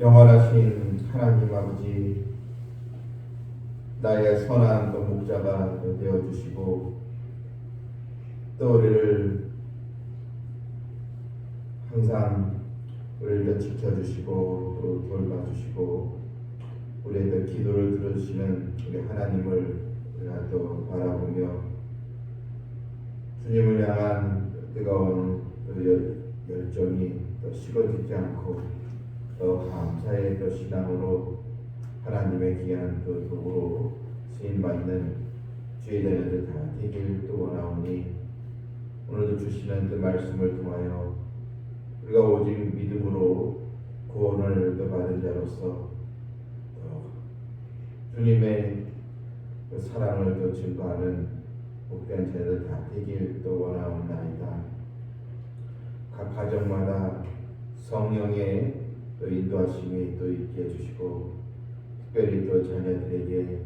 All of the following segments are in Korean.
영원하신 하나님 아버지 나의 선한 또 목자가 되어 주시고 또 우리를 항상 우리를 지켜주시고 또 돌봐주시고 우리의 그 기도를 들어주시는 우리 하나님을 우리가 또 바라보며 주님을 향한 뜨거운 열정이 또 식어지지 않고 또 감사의 또 신앙으로 하나님의 귀한 또 도구로 쓰임 받는 주의 자녀들 다 되길 또 원하오니 오늘도 주시는 그 말씀을 통하여 우리가 오직 믿음으로 구원을 또 받은 자로서 또 주님의 그 사랑을 또 증거하는 복된 자들 다 되길 또 원하옵나이다. 각 가정마다 성령의 또 인도하심이 또 있게 해주시고 특별히 또 자녀들에게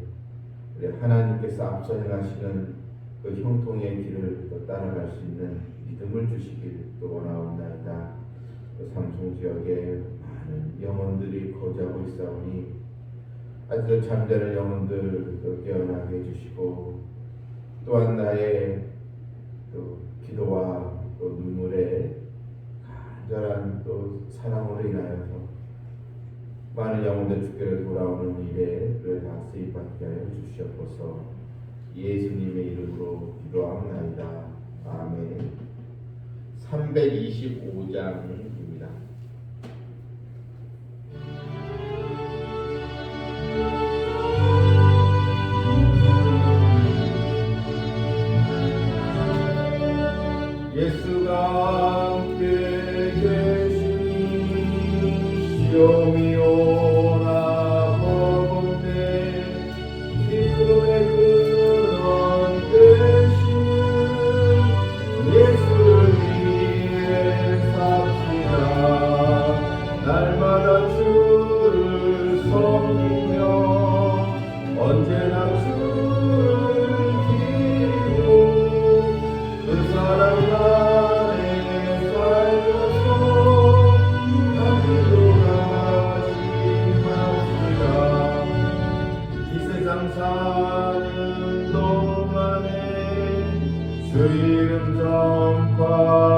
우리 하나님께서 앞서 행하시는 그 형통의 길을 또 따라갈 수 있는 믿음을 주시길 또 원하옵나이다. 또 삼성 지역에 많은 영혼들이 거주하고 있사오니 아직도 잠자는 영혼들 또 깨어나게 해주시고 또한 나의 또 기도와 또 눈물의 간절한 또 사랑으로 인하여서 많은 영혼들 주께로 돌아오는 일에 그를 다 쓰임받게 하여 주시옵소서. 예수님의 이름으로 기도하옵나이다. 아멘. 325장 전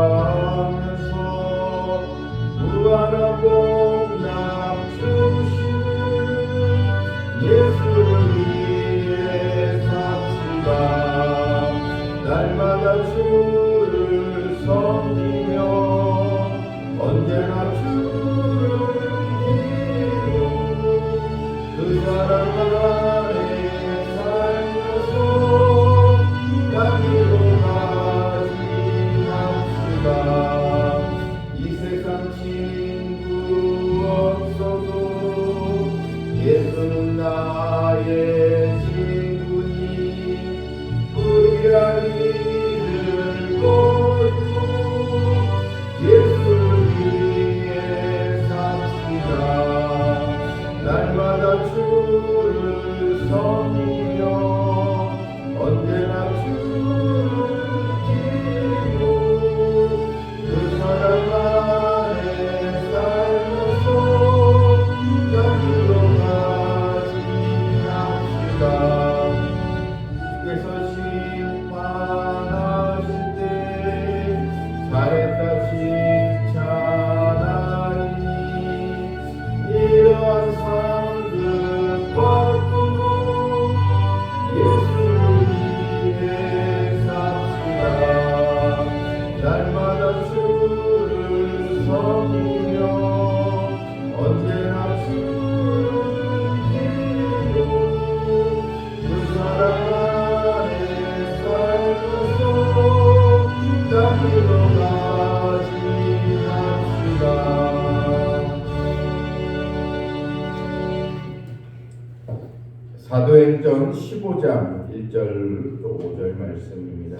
사도행전 15장 1절 또 5절 말씀입니다.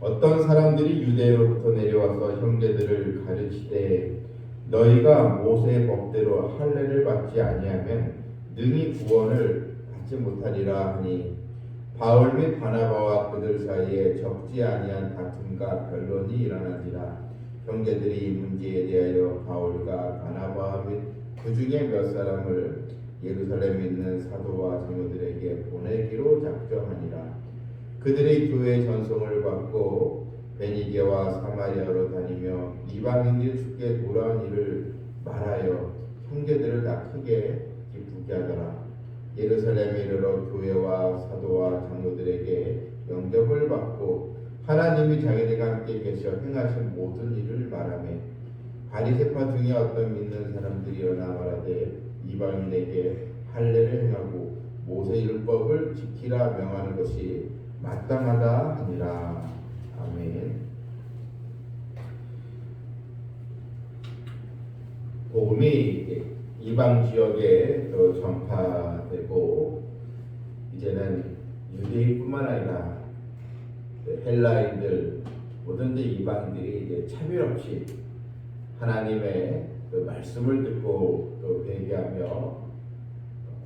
어떤 사람들이 유대로부터 내려와서 형제들을 가르치되 너희가 모세의 법대로 할례를 받지 아니하면 능히 구원을 받지 못하리라 하니 바울 및 바나바와 그들 사이에 적지 아니한 다툼과 변론이 일어나지라 형제들이 이 문제에 대하여 바울과 바나바 및 그 중에 몇 사람을 예루살렘에 있는 사도와 장로들에게 보내기로 작정하니라. 그들이 교회 전송을 받고 베니게와 사마리아로 다니며 이방인들 죽게 돌아온 일을 말하여 형제들을 다 크게 기쁘게 하더라. 예루살렘에 이르러 교회와 사도와 장로들에게 영접을 받고 하나님이 자기들과 함께 계셔 행하신 모든 일을 말하며 바리새파 중에 어떤 믿는 사람들이 일어나 말하되 이방인에게 할례를 행하고 모세 율법을 지키라 명하는 것이 마땅하다 하니라 아멘. 복음이 이방 지역에 또 전파되고 이제는 유대인뿐만 아니라 헬라인들 모든 이방인들이 이제 차별 없이 하나님의 그 말씀을 듣고 또 회개하며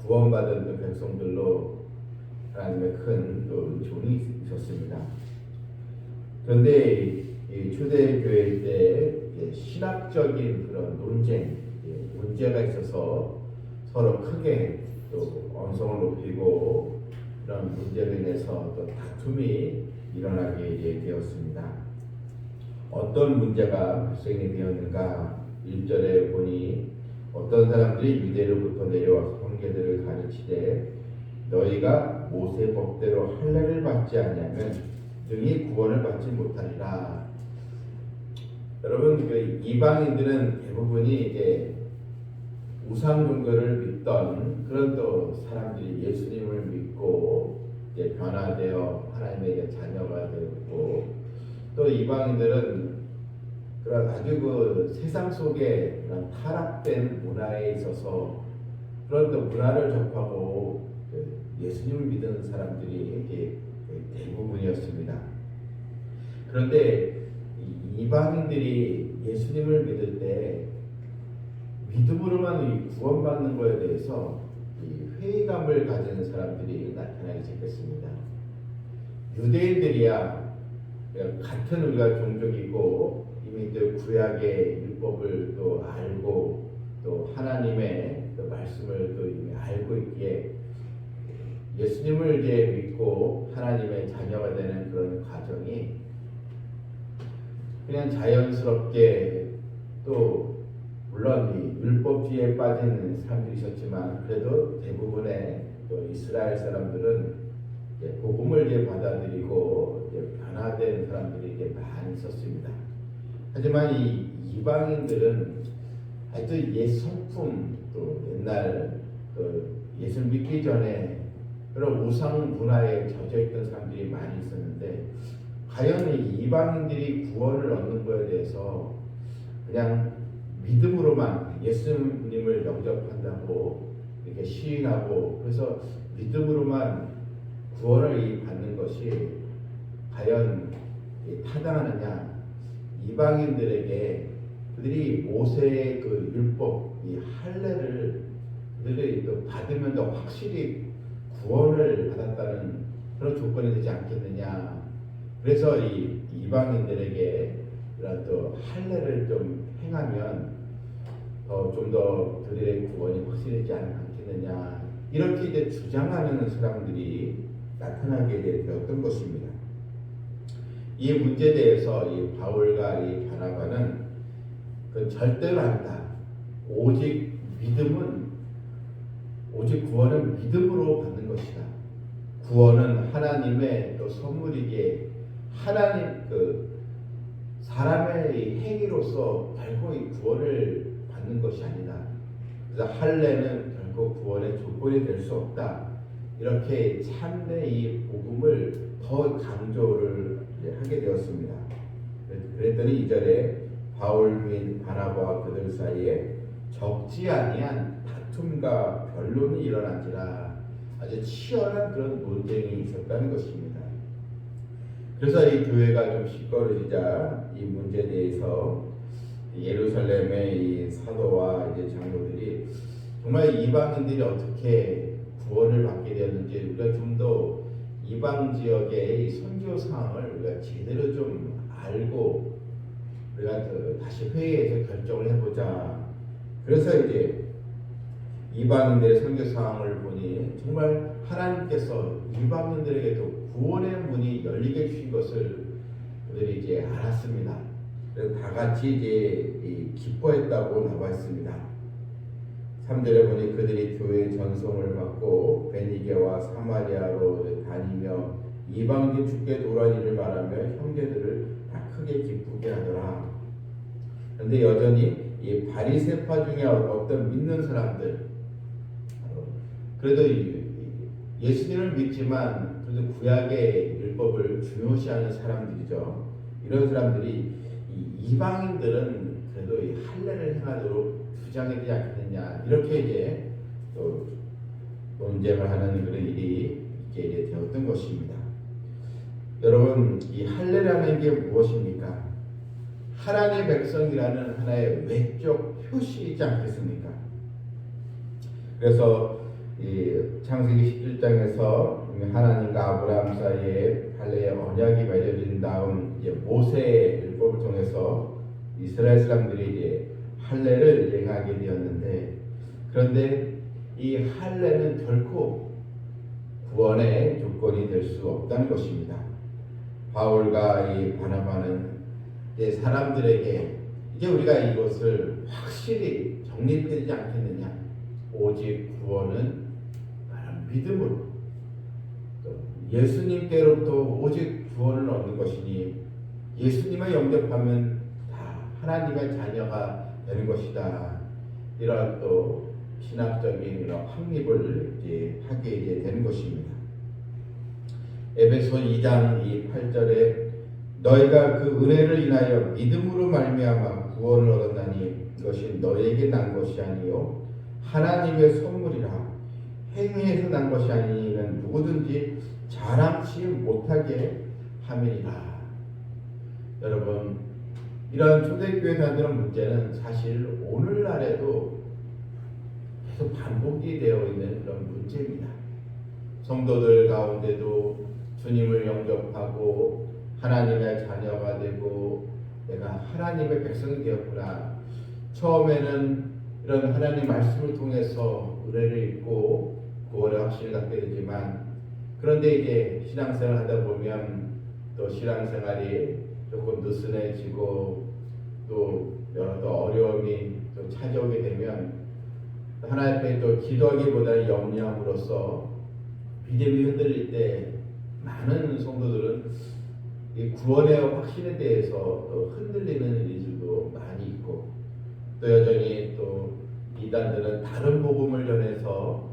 구원받은 그 백성들로 하나님의 큰또 은총이 있었습니다. 그런데 이 초대교회 때 신학적인 그런 논쟁, 문제가 있어서 서로 크게 또 언성을 높이고 그런 문제로 인해서 또 다툼이 일어나게 되었습니다. 어떤 문제가 발생이 되었는가? 1절에 보니 어떤 사람들이 유대로부터 내려와서 형제들을 가르치되 너희가 모세 법대로 할례를 받지 않냐면 등이 구원을 받지 못하리라. 여러분 그 이방인들은 대부분이 이제 우상 종교를 믿던 그런 또 사람들이 예수님을 믿고 이제 변화되어 하나님의 자녀가 되었고 또 이방인들은 그런 아주 그 세상 속에 그런 타락된 문화에 있어서 그런 또 문화를 접하고 그 예수님을 믿는 사람들이 대부분이었습니다. 그런데 이 이방인들이 예수님을 믿을 때 믿음으로만 이 구원받는 것에 대해서 이 회의감을 가지는 사람들이 나타나기 시작했습니다. 유대인들이야 같은 우리가 종족이고 이미 또 구약의 율법을 또 알고 또 하나님의 또 말씀을 또 이미 알고 있기에 예수님을 이제 믿고 하나님의 자녀가 되는 그런 과정이 그냥 자연스럽게 또 물론 이 율법주의에 빠진 사람들이 있었지만 그래도 대부분의 또 이스라엘 사람들은 복음을 이제 받아들이고 이제 변화된 사람들이 이제 많이 있었습니다. 하지만 이 이방인들은 아직도 옛 성품 또 옛날 그 예수 믿기 전에 그런 우상 문화에 젖어 있던 사람들이 많이 있었는데 과연 이 이방인들이 구원을 얻는 것에 대해서 그냥 믿음으로만 예수님을 영접한다고 이렇게 시인하고 그래서 믿음으로만 구원을 받는 것이 과연 타당하느냐 이방인들에게 그들이 모세의 그 율법 이 할례를 그들이 또 받으면 더 확실히 구원을 받았다는 그런 조건이 되지 않겠느냐 그래서 이 이방인들에게 이런 또 할례를 좀 행하면 좀더 그들의 구원이 확실하지 않겠느냐 이렇게 이제 주장하는 사람들이 나타나게 되었던 것입니다. 이 문제에 대해서 이 바울과 이 바나바는 그 절대로 아니다. 오직 믿음은 오직 구원은 믿음으로 받는 것이다. 구원은 하나님의 또 선물이기에 하나님 그 사람의 행위로서 결코 이 구원을 받는 것이 아니다. 그래서 할례는 결코 구원의 조건이 될 수 없다. 이렇게 참내 이 복음을 더 강조를 하게 되었습니다. 그랬더니 이절에 바울 및 바나바와 그들 사이에 적지 아니한 다툼과 변론이 일어난지라 아주 치열한 그런 논쟁이 있었다는 것입니다. 그래서 이 교회가 좀 시끄러지자 이 문제에 대해서 예루살렘의 이 사도와 이제 장로들이 정말 이방인들이 어떻게 구원을 받게 되었는지 우리가 좀더 이방 지역의 선교 사항을 우리가 제대로 좀 알고 우리가 그 다시 회의해서 결정을 해보자. 그래서 이제 이방인들의 선교 사항을 보니 정말 하나님께서 이방인들에게도 구원의 문이 열리게 주신 것을 그들이 이제 알았습니다. 그래서 다 같이 이제 이 기뻐했다고 나와 있습니다. 3절에 보니 그들이 교회 전송을 받고 베니게와 사마리아로 다니며 이방인 죽게 도란 일을 말하며 형제들을 다 크게 기쁘게 하더라. 그런데 여전히 이 바리새파 중에 어떤 믿는 사람들 어, 그래도 예수님을 믿지만 그래도 구약의 율법을 중요시하는 사람들이죠. 이런 사람들이 이 이방인들은 그래도 이 할례를 행하도록 주장해야 되지 않겠느냐 이렇게 이제 또 논쟁을 하는 그런 일이 있게 되었던 것입니다. 여러분 이 할례라는 게 무엇입니까? 하나님의 백성이라는 하나의 외적 표시이지 않겠습니까? 그래서 이 창세기 17장에서 하나님과 아브라함 사이에 할례의 언약이 맺어진 다음 이제 모세의 율법을 통해서 이스라엘 사람들이 이제 할례를 행하게 되었는데 그런데 이 할례는 결코 구원의 조건이 될 수 없다는 것입니다. 바울과 이 바나바는 사람들에게 이제 우리가 이것을 확실히 정립되지 않겠느냐? 오직 구원은 나는 믿음으로 또 예수님께로부터 오직 구원을 얻는 것이니 예수님을 영접하면 다 하나님의 자녀가 되는 것이다. 이런 또 신학적인 이런 확립을 이제 하게 이제 되는 것입니다. 에베소 2장 이 8절에 너희가 그 은혜를 인하여 믿음으로 말미암아 구원을 얻었나니 이것이 너에게 난 것이 아니요 하나님의 선물이라 행위에서 난 것이 아니면 누구든지 자랑치 못하게 함이니라. 여러분 이런 초대교회 다니는 문제는 사실 오늘날에도 계속 반복이 되어 있는 그런 문제입니다. 성도들 가운데도 주님을 영접하고 하나님의 자녀가 되고 내가 하나님의 백성이 되었구나. 처음에는 이런 하나님 말씀을 통해서 은혜를 입고 구원의 확신을 갖게 되지만 그런데 이제 신앙생활 하다 보면 또 신앙생활이 조금 느슨해지고 또 여러 또 어려움이 좀 찾아오게 되면 하나님 앞에 또 기도하기보다는 염려함으로써 믿음이 흔들릴 때 많은 성도들은 이 구원의 확신에 대해서 또 흔들리는 일들도 많이 있고 또 여전히 또 이단들은 다른 복음을 전해서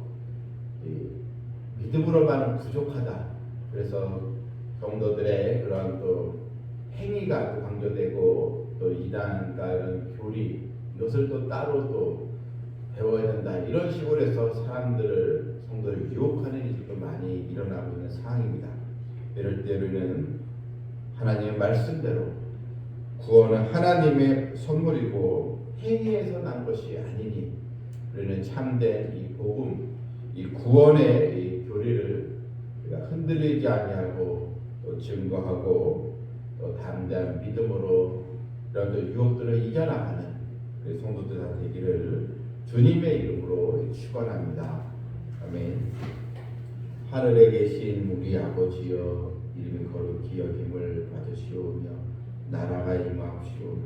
이 믿음으로만은 부족하다. 그래서 성도들의 그런 또 행위가 또 강조되고 또 이단과 교리 이것을 또 따로 또 배워야 된다. 이런 식으로 해서 사람들을 성도를 유혹하는 일이 또 많이 일어나고 있는 상황입니다. 이럴 때 우리는 하나님의 말씀대로 구원은 하나님의 선물이고 행위에서 난 것이 아니니 우리는 참된 이 복음, 이 구원의 이 교리를 우리가 흔들리지 아니하고 또 증거하고 또 담대한 믿음으로 이런 또 유혹들을 이겨나가는 우리 성도들 다 되기를 주님의 이름으로 축원합니다. 아멘. 하늘에 계신 우리 아버지여 이름이 거룩히 여김을 받으시오며 나라가 임하옵시오며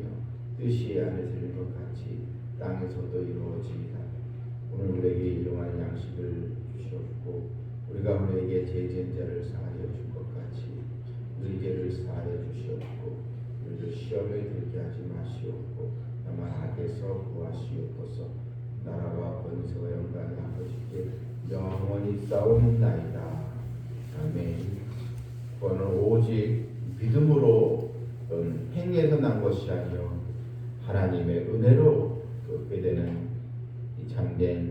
뜻이 하늘에서 이룬 것 같이 땅에서도 이루어지이다. 오늘 우리에게 일용할 양식을 주시옵고 우리가 우리에게 죄진 자를 사하여 줄것 같이 우리 죄를 사하여 주시옵고 시험에 들게 하지 마시옵고 다만 악에서 구하시옵소서 나라와 권세와 영광이 아버지께 영원히 싸움나이다. 아멘. 그거는 오직 믿음으로 또는 행위에서 난 것이 아니요 하나님의 은혜로 얻게 되는 이 참된